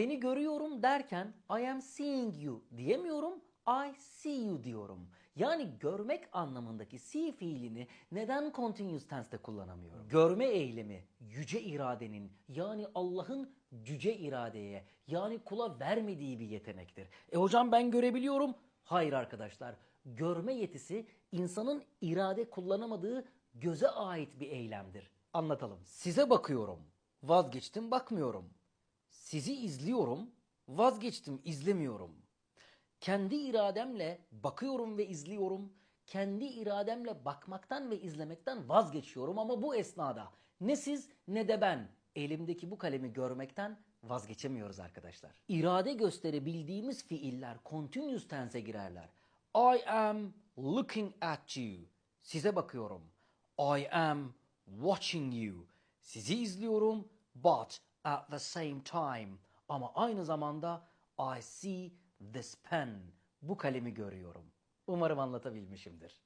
Seni görüyorum derken I am seeing you diyemiyorum. I see you diyorum. Yani görmek anlamındaki see fiilini neden continuous tense'te kullanamıyorum? Görme eylemi yüce iradenin yani Allah'ın cüce iradeye yani kula vermediği bir yetenektir. E hocam ben görebiliyorum. Hayır arkadaşlar. Görme yetisi insanın irade kullanamadığı göze ait bir eylemdir. Anlatalım. Size bakıyorum. Vazgeçtim bakmıyorum. Sizi izliyorum. Vazgeçtim izlemiyorum. Kendi irademle bakıyorum ve izliyorum. Kendi irademle bakmaktan ve izlemekten vazgeçiyorum ama bu esnada ne siz ne de ben elimdeki bu kalemi görmekten vazgeçemiyoruz arkadaşlar. İrade gösterebildiğimiz fiiller continuous tense'e girerler. I am looking at you. Size bakıyorum. I am watching you. Sizi izliyorum but at the same time. Ama aynı zamanda I see this pen. Bu kalemi görüyorum. Umarım anlatabilmişimdir.